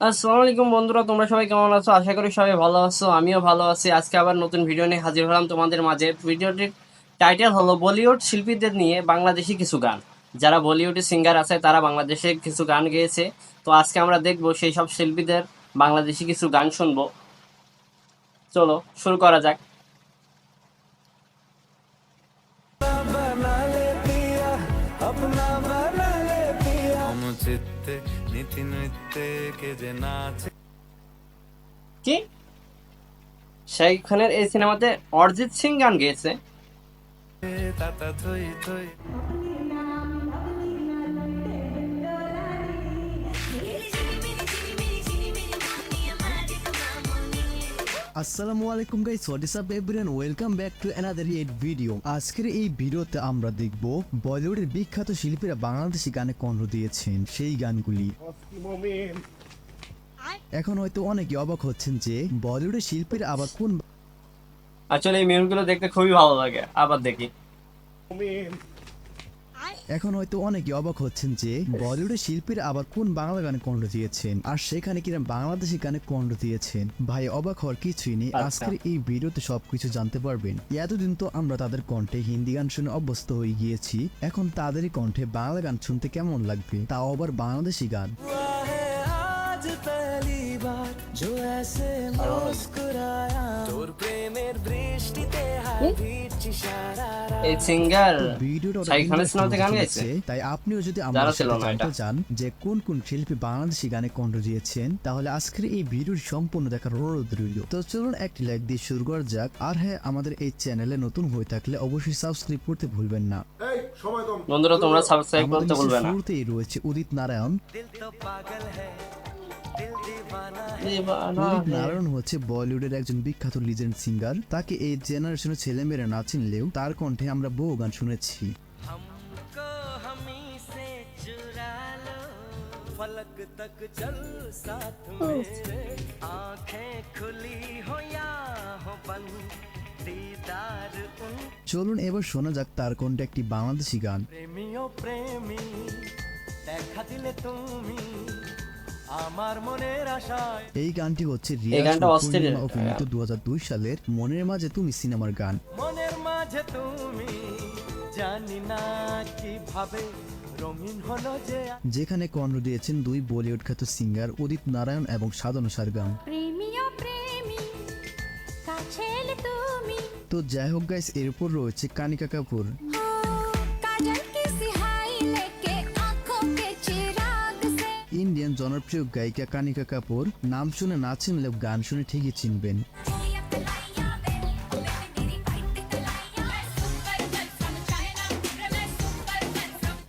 আসসালামু আলাইকুম বন্ধুরা, তোমরা সবাই কেমন আছো? আশা করি সবাই ভালো আছো, আমিও ভালো আছি। আজকে আবার নতুন ভিডিও নিয়ে হাজির হলাম তোমাদের মাঝে। ভিডিওটির টাইটেল হলো বলিউড শিল্পীদের নিয়ে বাংলাদেশি কিছু গান। যারা বলিউডের সিঙ্গার আছে, তারা বাংলাদেশে কিছু গান গেয়েছে। তো আজকে আমরা দেখব সেই সব শিল্পীদের বাংলাদেশি কিছু গান শুনব। চলো, শুরু করা যাক। নৃত্যে কে যে নাচে। কি? শাহিদ খানের এই সিনেমাতে অরিজিৎ সিং গান গেয়েছে। তাতা থই থই। আসসালামু আলাইকুম guys what is up everyone welcome back to another eat video আজকের এই ভিডিওতে আমরা দেখব বলিউডের বিখ্যাত শিল্পীরা বাংলাদেশি গানে কণ্ঠ দিয়েছেন সেই গানগুলি। এখন হয়তো অনেকে অবাক হচ্ছেন যে বলিউডের শিল্পীরা আবার কোন আসলে এই মিউটগুলো দেখতে খুবই ভালো লাগে। আবার দেখি। এখন হয়তো অনেকে অবাক হচ্ছেন যে বলিউডের শিল্পীরা আবার কোন বাংলা গানে কণ্ঠ দিয়েছেন? আর সেখানে কিনা বাংলাদেশি গানে কণ্ঠ দিয়েছেন? ভাই অবাক হওয়ার কিছুই নেই। আচ্ছা। আজকের এই ভিডিওতে সবকিছু জানতে পারবেন। এতদিন তো আমরা তাদের কণ্ঠে হিন্দি গান শুনে অভ্যস্ত হয়ে গিয়েছি। এখন তাদেরই কণ্ঠে বাংলা গান শুনতে কেমন লাগবে? তাও আবার বাংলাদেশি গান। এই সিঙ্গার সিনেমাতে গান তাই আপনিও যদি সাথে জানতে চান যে কোন কোন শিল্পী বাংলাদেশি গানে কণ্ঠ দিয়েছেন তাহলে আজকের এই ভিডিওটি সম্পূর্ণ দেখার অনুরোধ রইল। তো চলুন একটি লাইক দিয়ে শুরু করা যাক। আর হ্যাঁ আমাদের এই চ্যানেলে নতুন হয়ে থাকলে অবশ্যই সাবস্ক্রাইব করতে ভুলবেন না। বন্ধুরা তোমরা সাবস্ক্রাইব করতে ভুলবে না। শুরুতেই রয়েছে উদিত নারায়ণ। দিল তো পাগল হ্যায় দিল দিওয়ানা দিবানা উদিত হে। নারায়ণ হচ্ছে বলিউডের একজন বিখ্যাত লিজেন্ড সিঙ্গার তাকে এই জেনারেশনের ছেলেমেয়েরা না চিনলেও তার কণ্ঠে আমরা বহু গান শুনেছি हमको हमी से चुरा लो फलक तक चल साथ मेरे आंखें खुली हो या हो बंद दीदार उन চলুন এবার শোনা যাক তার কণ্ঠে একটি বাংলাদেশি গান প্রেমীয় প্রেমী দেখা দিলে তুমি আমার মনের আশায়। এই গানটি হচ্ছে এই গানটা অভিনীত দু সালের মনের মাঝে তুমি সিনেমার গান। মনের মাঝে তুমি জানি না কীভাবে রঙিন হলো যে যেখানে কণ্ঠ দিয়েছেন দুই বলিউড খ্যাত সিঙ্গার উদিত নারায়ণ এবং সাধনা সারগাম। তো যাই হোক গাইস এরপর রয়েছে কানিকা কাপুর। জনপ্রিয় গায়িকা কানিকা কাপুর নাম শুনে না চিনলেও গান শুনে ঠিকই চিনবেন।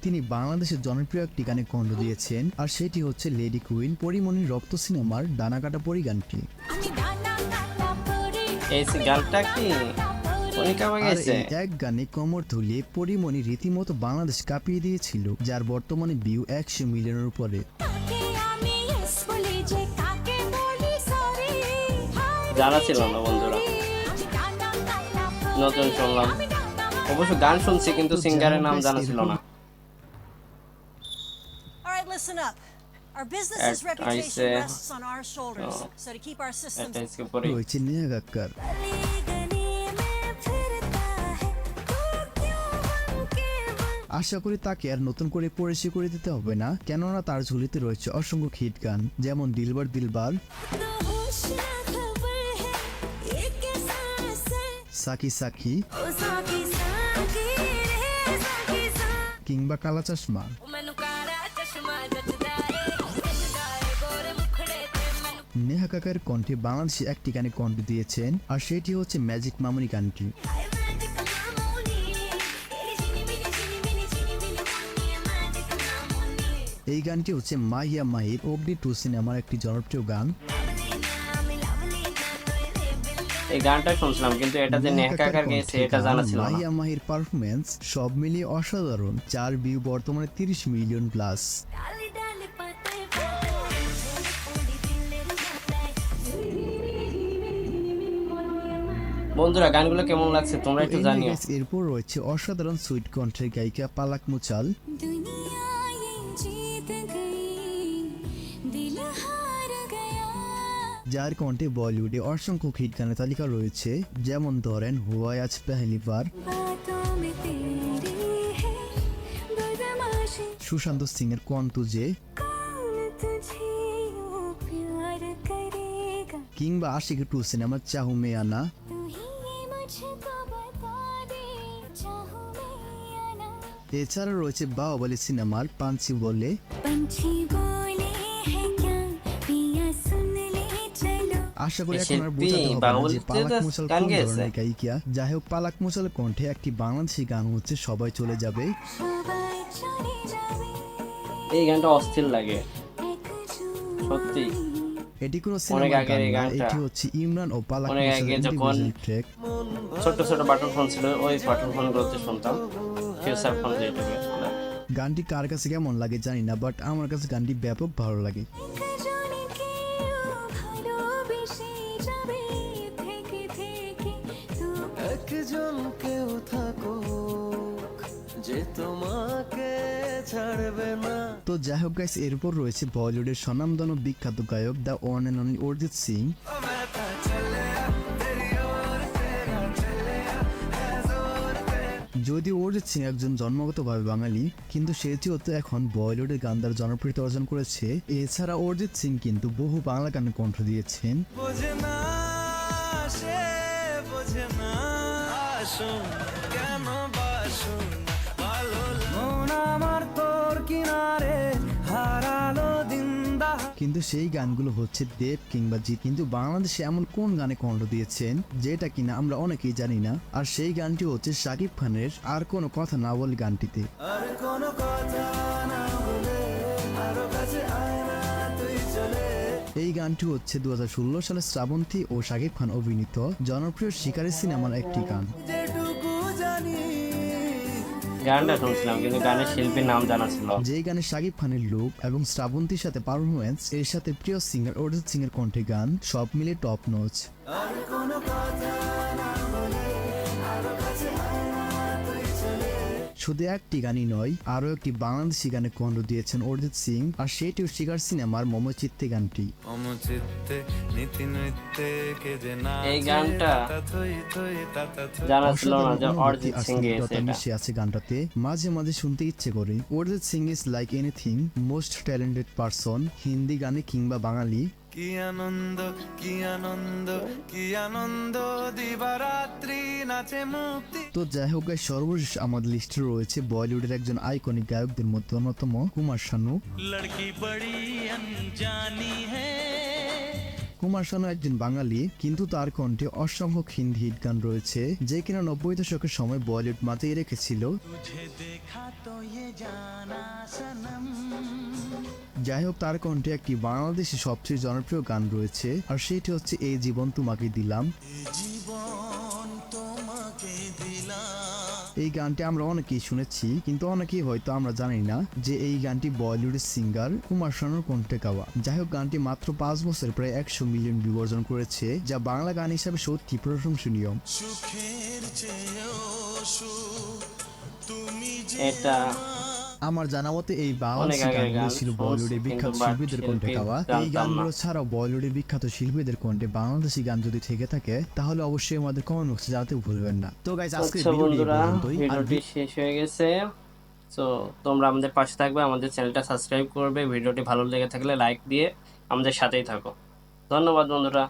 তিনি বাংলাদেশের জনপ্রিয় একটি গানে কণ্ঠ দিয়েছেন আর সেটি হচ্ছে লেডি কুইন পরিমণির রক্ত সিনেমার ডানাকাটা পরি গানটি এক গানে কোমর ধুলিয়ে পরিমণি রীতিমতো বাংলাদেশ কাঁপিয়ে দিয়েছিল যার বর্তমানে বিউ একশো মিলিয়নের উপরে। জানা ছিল না বন্ধুরা। নতুন শুনলাম। অবশ্য গান শুনছি কিন্তু সিঙ্গারের নাম জানা ছিল না। oh, আশা করি তাকে আর নতুন করে পরিচয় করে দিতে হবে না কেননা তার ঝুলিতে রয়েছে অসংখ্য হিট গান যেমন দিলবার দিলবার। Psaki Psaki. কিংবা কালা চশমা। নেহা কাকার কণ্ঠে বাংলাদেশে একটি গানে কণ্ঠ দিয়েছেন আর সেটি হচ্ছে ম্যাজিক মামুনি গানটি। এই গানটি হচ্ছে মাহিয়া মাহির অগ্নি টু সিনেমার একটি জনপ্রিয় গান। এই গানটা শুনছিলাম কিন্তু এটা যে নেহাকাকার গেয়েছে এটা জানা ছিল না। মাহির পারফরম্যান্স সব মিলিয়ে অসাধারণ। চার ভিউ বর্তমানে 30 মিলিয়ন প্লাস বন্ধুরা গানগুলো কেমন লাগছে তোমরা একটু জানিও। এরপর রয়েছে অসাধারণ সুইট কণ্ঠের গায়িকা পালাক মুচাল। জিত গই যার কণ্ঠে বলিউডে অসংখ্য হিট গানের তালিকা রয়েছে। যেমন ধরেন, হুয়াই আজ পেহলিবার সুশান্ত সিং এর কণ্ঠ যে কিংবা আশিক টু সিনেমার চাহু মেয়ানা এছাড়া রয়েছে বাহুবলী সিনেমার পাঞ্চি বলে পাঞ্চি বলে। আশা করি এখন আর বোঝাতে হবে না যে পালাক কোন ধরনের গায়িকা যাই হোক পালাক কণ্ঠে একটি বাংলাদেশি গান হচ্ছে সবাই চলে যাবে। এই গানটা অস্থির লাগে। সত্যি। এটি কোনো আগের গান না এটি হচ্ছে ইমরান ও পালাক মুসলের ট্র্যাক ছোট ছোট বাটন ফোন ছিল ওই বাটন ফোনগুলোতে শুনতাম। ফিউচার ফোন যেটাকে গানটি কার কাছে কেমন লাগে জানি না বাট আমার কাছে গানটি ব্যাপক ভালো লাগে। যে তোমাকে ছাড়বে না। তো যাই হোক গাইস এরপর রয়েছে বলিউডের স্বনামধন্য বিখ্যাত গায়ক the one and only Arijit Singh. যদিও অরিজিৎ সিং একজন জন্মগতভাবে বাঙালি কিন্তু সে যেহেতু এখন বলিউডের গান দ্বারা জনপ্রিয়তা অর্জন করেছে এছাড়া অরিজিৎ সিং কিন্তু বহু বাংলা গানে কণ্ঠ দিয়েছেন। কেন কিন্তু সেই গানগুলো হচ্ছে দেব কিংবা জিৎ। কিন্তু বাংলাদেশে এমন কোন গানে কণ্ঠ দিয়েছেন যেটা কিনা আমরা অনেকেই জানি না। আর সেই গানটি হচ্ছে শাকিব খানের আর কোনো কথা না বল গানটিতে। আর কোনো কথা না বলে আরও কাছে আয় না তুই চলে। এই গানটি হচ্ছে দুহাজার ষোলো সালে শ্রাবন্তী ও শাকিব খান অভিনীত জনপ্রিয় শিকারী সিনেমার একটি গান। গানটা শুনছিলাম কিন্তু গানের শিল্পীর নাম জানা ছিল। যে যেই গানে শাকিব খানের লুক এবং শ্রাবন্তীর সাথে পারফরমেন্স এর সাথে প্রিয় সিঙ্গার অরিজিৎ সিং এর কণ্ঠে গান সব মিলে টপ নোচ আর কোনো কথা শুধু একটি গানই নয় আরও একটি বাংলাদেশি গানে কণ্ঠ দিয়েছেন অরিজিৎ সিং আর সেটিও শিকার সিনেমার মমচিত্তে গানটি। এই গানটা জানা ছিল না যে অরিজিৎ সিং গেয়েছে স্নিগ্ধতা এটা মিশে আছে গানটাতে। মাঝে মাঝে শুনতে ইচ্ছে করে। Arijit Singh is like anything most talented person Hindi গানে কিংবা বাঙালি। কি আনন্দ কি আনন্দ কি আনন্দ দিবারাত্রি নাচে মুক্তি। তো যাই হোক সর্বশেষ আমাদের লিস্টে রয়েছে বলিউডের একজন আইকনিক গায়কদের মধ্যে অন্যতম কুমার শানু। লড়কি বড়ি অনজানি হ্যায় কুমার শানু একজন বাঙালি কিন্তু তার কণ্ঠে অসংখ্য হিন্দি হিট গান রয়েছে যে কিনা নব্বই দশকের সময় বলিউড মাতিয়ে রেখেছিল। যাই হোক তার কণ্ঠে একটি বাংলাদেশের সবচেয়ে জনপ্রিয় গান রয়েছে আর সেটি হচ্ছে এই জীবন তোমাকে দিলাম। এই গানটি আমরা অনেকেই শুনেছি কিন্তু অনেকেই হয়তো আমরা জানি না যে এই গানটি বলিউডের সিঙ্গার কুমার শানুর কণ্ঠে গাওয়া। যাই হোক গানটি মাত্র পাঁচ বছর প্রায় একশো মিলিয়ন বিবর্জন অর্জন করেছে যা বাংলা গান হিসাবে সত্যি প্রশংসনীয়। এটা আমার জানা মতে এই আগের গানগুলো ছিল বলিউডের বিখ্যাত শিল্পীদের কণ্ঠে গাওয়া এই গানগুলো ছাড়াও বলিউডের বিখ্যাত শিল্পীদের কণ্ঠে বাংলাদেশি গান যদি থেকে থাকে তাহলে অবশ্যই আমাদের কমেন্ট বক্সে জানাতে ভুলবেন না। তো গাইজ আজকে আচ্ছা ভিডিওটি শেষ হয়ে গেছে। তো তোমরা আমাদের পাশে থাকবে আমাদের চ্যানেলটা সাবস্ক্রাইব করবে। ভিডিওটি ভালো লেগে থাকলে লাইক দিয়ে আমাদের সাথেই থাকো। ধন্যবাদ বন্ধুরা।